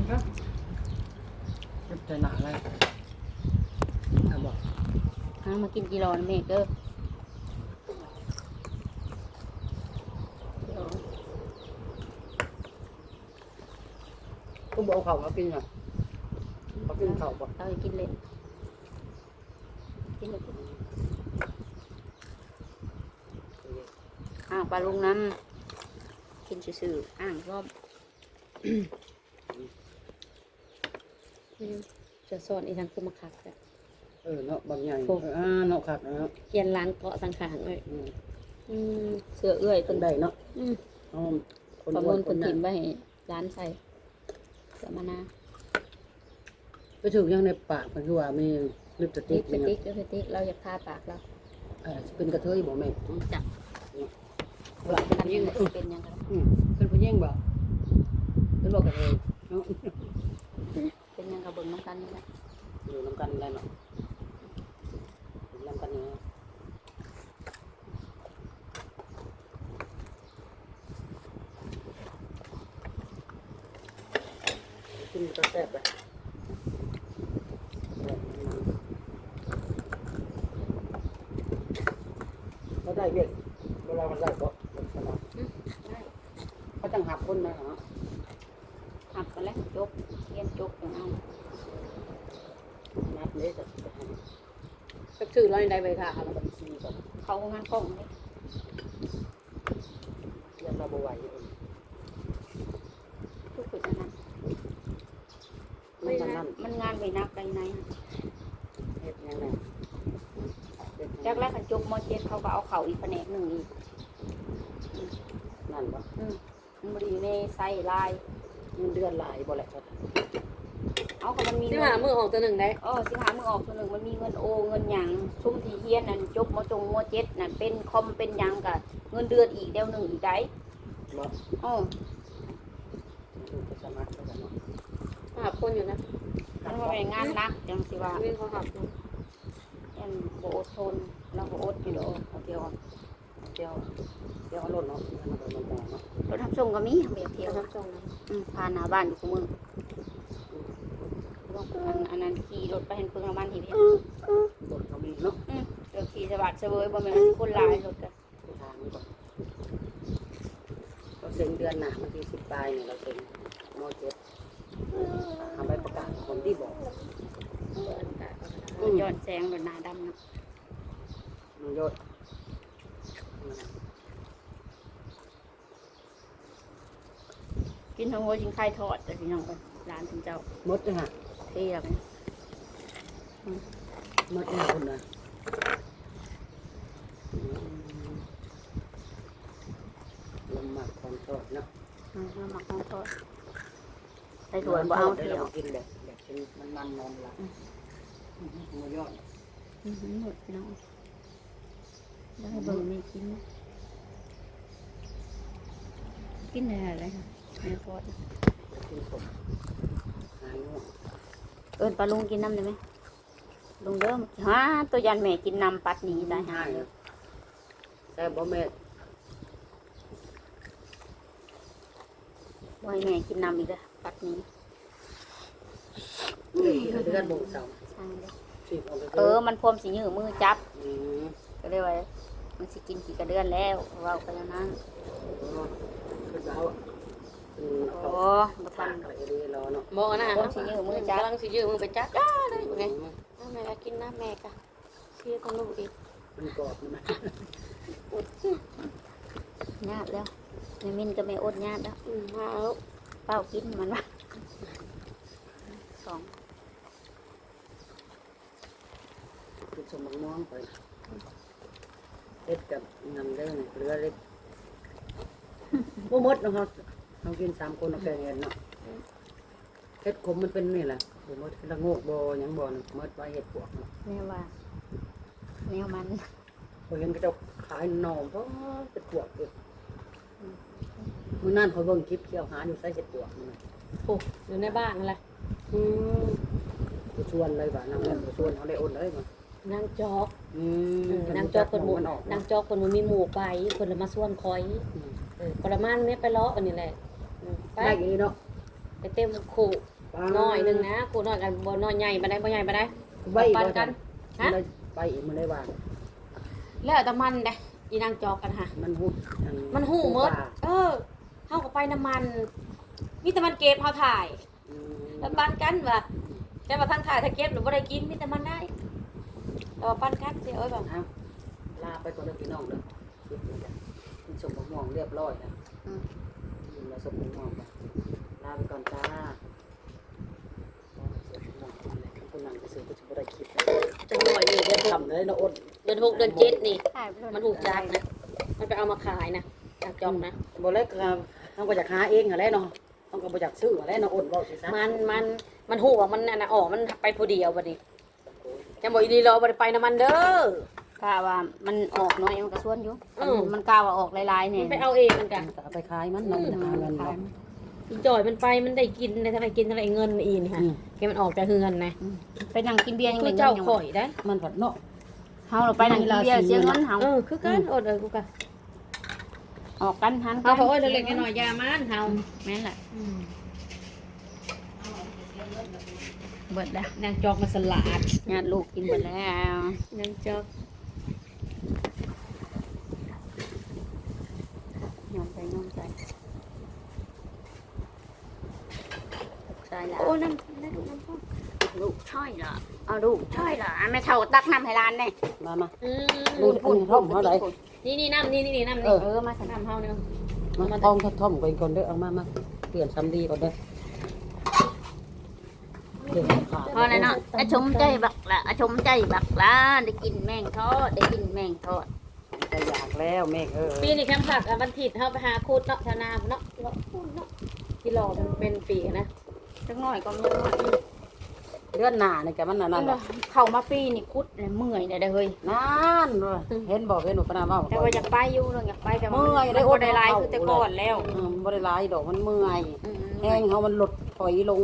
มันก็เจ็บใจหนาเลยอะบอกหามากินกิโลนะแม่เด้อกิโลก็บอกเอาเขามากินอะเขากินเขาบอกเราให้กินเล่นกินเลยอ้าวปลาลุงน้ำกินซื่อๆอ้างรอบ จะสอนอีทางคือมาคักแต่เออเนาะบางใหญ่โอ้เอออ่าเนาะขัดนะเกียนร้านเกาะสังขารเลยอืมอืมเสือเอื้อยคนใดเนาะอืมเอาคนประอ้มูวลนคคนนนั้ถิ่นนไว้ให้ร้านใส่เสือมานาไปถึงยังในปากมันคือว่ามีลิปสติติ๊กกอไปย่างติ๊เงี้กยเดี๋ยวไปติ๊กเราอยากทาปากเราเออสิเป็นกระเทยบอกแม่จับหลับเป็นกันผู้หญิยังงไงเออเป็นยังไงอืมเป็นผู้หญิงบ่เป็นบอกกระเทย เนาะเป็นยังกับเบิ่งน้ำกันนี่แหละอยู่นำกันได้เนาะอยู่นำกันเนาะกินก็แซ่บเลยแซ่บมากเขาได้เวียกเวลามันได้ก็เป็นสนามได้เขาจังหักคนนะฮะ หักกันแล้วจกเย็นจกอย่างเอานัดนี้จะจะให้ก็ชื่อราในใดใบค่ะทำบัญชีก่อนเขางานกล้องเลยเรียกเราบไหวอยู่ทุกคนจะนั้นมันมันนั่นมันงานไปนักไกลไหนเฮ็ดยังไงเฮ็ดจากแรกกันจกมอเจ็ดเขาก็เอาเข่าอีกแผนกหนึ่งอีกนั่นบ่อืมมันบริอยู่ในไส้ลาย เงินเดือนหลายบ่แหละครับเอาก็มันมีที่เงิหานมือออกตัวหนึ่งได้เออสิหามือออกตัวหนึ่งมันมีเงินโอเงินหยังซุ่มที่เฮียนนั่นจบมจงมเจ็ดนั่นเป็นคอมเป็นหยังกะเงินเดือนอีกเดียวหนึ่งอีกได้บ่อ๋อดูไปสมัครเขากันเนาะหับคนอยู่นะมันว่าเป็นงานหนักจังสิว่า วิ่งเขาหับอยู่ยันโบอดทนแล้วก็อ ดอยู่ดอกเอาเที่ยวเอาเที่ยวเที่ยวเอารถเนาะมันก็มันบ่เนาะรถทำส่งก็มีเบียบเที่ยวเขาทับจองนะอืมผ่านหน้าบ้านอยู่กูมึงอันอันนั้นขี่รถไปเห็นเพิ่งน้ำมันทีเดียวรถเขามีเนาะอืมเดี๋ยวขี่สวัสดิ์เสวยบ่แม่นว่าสิคนหลายรถกันไปทางนี้ก่อนเราเซ็นเดือนหน้าวันที่สิบปลายเนี่ยเราเซ็นมเจ็ดทำใบประกาศคนที่บอกอืมย้อนแสงรถหน้าดำเนาะมันยศ กินทั้งหัวจิงไข่ทอดแต่พี่น้องกันร้านถึงเจ้ามดจังฮะเที่ยวมดจังฮะคนน่ะอืมลมหมักความชอบเนาะอืมมาหมักของทอดใส่ถั่วบ่เอาได้เที่ยวเรากินแบบแบบเป็นมันมันนอนหลับมือยอดอือหือหมดพี่น้องแล้วให้เบิ่งไม่กิน กินอะไรคะแม่ทอดกินสดหายง่วงเอิญปลาลุงกินน้ำได้ไหมลุงเด้อฮะตัวยันแม่กินน้ำปัดหนีได้หาหายยเลยแซ่บบ่แม่บ่ให้แม่กินน้ำอีกแล้วปัดหนี้เดือนเดือนบ่งเสาใช่เด้อสิบเอาไปเออ มันพรมสียือมือจับอืมก็เลยว่ามันสิกินกี่กระเดือนแล้วเว้ากันแล้วนั้น คือเราอืม โอ้ เขา บ่ทันนอะไรดีรอเนะบอกนะยืมือจับกำลังสิยืมมือไปจับจ้าได้อยู่ไงน้าแม่ก็กินน้าแม่กะเชียร์ของลูกอีกมันกรอบมันญาติแล้วแม่มินก็ไม่อดญาติแล้วอืมมาแล้วเป้ากินมันว่าสองคือสมองม่วงไปเล็ดกับนำเด้งเรือเล็กบ่มดนาะเขา เขากินสามคนเอาแกงเงินเนาะเฮ็ดขมมันเป็นนี่แหละบ่หมดละโงกบ่หยังบ่เนาะหมดไว้เฮ็ดปวกเนาะแม่ว่าแนวมันพอเห็นก็จะขายหน่อเพราะเป็นปวกเลยมื้อนั้นเขาเบิ่งคลิปเที่ยวหาอยู่ใส่เห็ดปวกมันน่ะโอ้อยู่ในบ้านนั่นแหละอืมกูชวนเลยว่านางเงินกูชวนเขาได้โอนเลยมานางจอกอืมนางจอกคนหมู่มันออกนางจอกคนหมู่มีหมู่ไปคนละมาส่วนคอยอืมเออปรมาณเนี้ยไปเลาะอันนี้แหละอืม ไปได้อย่างนี้เนาะไปเต็มขู่น้อยหนึงนะขู่น้อยกันบ่น้อยใหญ่บ่ได้บ่ใหญ่บ่ได้ไว้ปันบ่กักันนฮะไปอีกมื้อได้ว่าแล้วแต่มันเด้อีนางจอกกันค่ะมันหูมันหูหมดเออเฮาก็ไปน้ำมันมีแต่มันเก็บเฮาถ่ายแล้วปันกันว่าแค่ว่าทางถ่ายถ้าเก็บหรือบ่ได้กินมีแต่มันได้แต่ว่าปันกันสิเอ้ยแบบเอาลาไปก่อนเด้อพี่น้องเด้อคิดดูจ้ะกินสมม่วงเรียบร้อยแล้ แล้วสมม่วงไปลาไปก่อนจ้าคุณนั่งไปซื้อก็จะบ่ได้คิดจังหน่อยนี่เดือนทำเลยนะอ้นเดือนหกเดือนเจ็ดนี่ มันถูกจักนะ มันไปเอามาขายนะจากจอกนะบ่เล็กครับต้องไปจากหาเองอะไรเนาะต้องก็ไปจากซื้ออะไรเนาะอ้นบอกสิซะมันมันมันหูว่ามันน่ะนะออกมันไปผู้เดียวบัดนี้จะบอกอีดีรอบ่ได้ไปน้ำมันเด้อ กาว่ามันออกน้อยมันก็ส่วนอยู่อืม มันกล้าว่าออกหลายๆมัเนี่ยนไปเอาเองมันกันก็เอาไปขายมันเนาะมันหาเงินขายเนาะ อีจ่อยมันไปมันได้กินได้เท่าไหรกินเท่าไหรเงินอีนี่ค่ะอืม แกมันออกจากเฮือนนะไปนั่งกินเบียร์ยังคืไงอเจ้าข่อยได้มันผัดเนาะ เฮาเราไปนั่งกินเบียร์เสียเงินเฮาเออคือกันอดเออกูกันออกกันหันเอาเพราะว่าเล็กๆน้อยๆอยามันเฮาแม่นแหละเบิดแล้วนางจอกมาสลัด ญาติลูกกินเบิดแล้ว นางจอก ยอมใจยอมใจใช่แล้วโอ้น้ำน้ำน้ำพ่อลูกช่อยเหรอเอาลูกช่อยเหรอไม่เท่าตักน้ำให้ร้านเนี่ยมามาอืลูมกอันนี้ท่อมเท่าไหร่นี่นี่น้ำนี่นี่นี่น้ำเอนี่อเออมาสน้ำเฮาเนี่ยมาท่องท่อมก่อนเด้อเอามามาเปลี่ยนซ้ำดีก่อนเด้อเดี๋ยวขาดพอแล้วเนาะไอ้ชมใจบักละไอ้ชมใจบักละได้กินแมงทอดได้กินแมงทอดจะอยาก แล้วแม่เออปีนี้แคมป์ผักอะมันผิดเฮาไปหาคูดเนาะชาวนาเนาะเลาะคูดเนาะที่รอมันเป็นปีนะจังหน่อยก็มีหน่อยเลื่อนหน้านี่แกมันนั่นนั่นเข้ามาปีนี่คุดเลยเมื่อยเลยเด้อเฮ้ยนั่นเห็นบอกเห็นหนูปนาว่าแต่ว่าอยากไปอยู่เรื่องอยากไปแต่ว่าเมื่อยได้ได้อโอดดได้หลายคือแต่ก่อนแล้วอืมบ่ได้หลายดอกมันเมื่อยอืมแห้งเขามันหลดถอยลง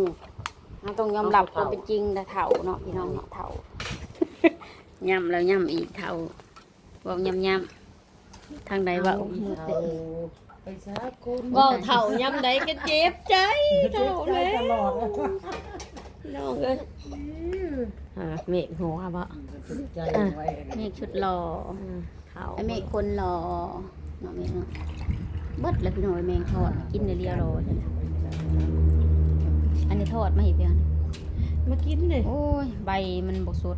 เราต้องยอมรับความเป็นจริงแต่เถ่าเนาะพี่น้องเนาะเถ่าย่ำแล้วย่ำอีกเถ่าบอกย่ำย่ำ ทางใดว่าไปซะคนว่าเถ่ายำใดก็เจ็บใจเถ่าเลยตลอดน้องเอ้ยอ่าเมฆหัวบ่ใจไว้เมฆชุดหล่ออ่าเถ่าไอ้เมฆคนหล่อเนาะเมฆเนาะเบิดแล้วพี่น้องไอ้แมงทอดกินในเรียวรอจ้ะอันนี้ทอดมาให้เพียงมากินเลยโอ้ยใบมันบกสด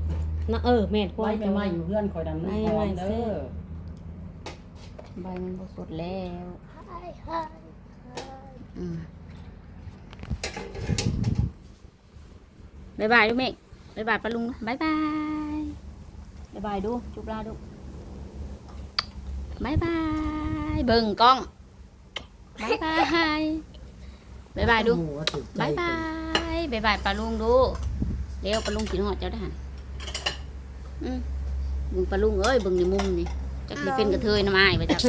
นะเออแม่นควาไว้ยไม่ไหม้อยู่เพื่อนคอยดังน้ำหอมเด้อ ใบมันบสดแล้วบายบายดูเมฆบายบายปลาลุงบายบายบายบายดู จุบลาดูบายบายเบิ่งกล้องบายบายบายบายดูบายบายบายบายปลาลุงดู เร็วปลาลุงกินหอดเจ้าได้หันอืมบึงปลาลุงเอ้ยบึงในมุมนี่ จักสิเป็นกระเทยน้ำอ้ไปจัก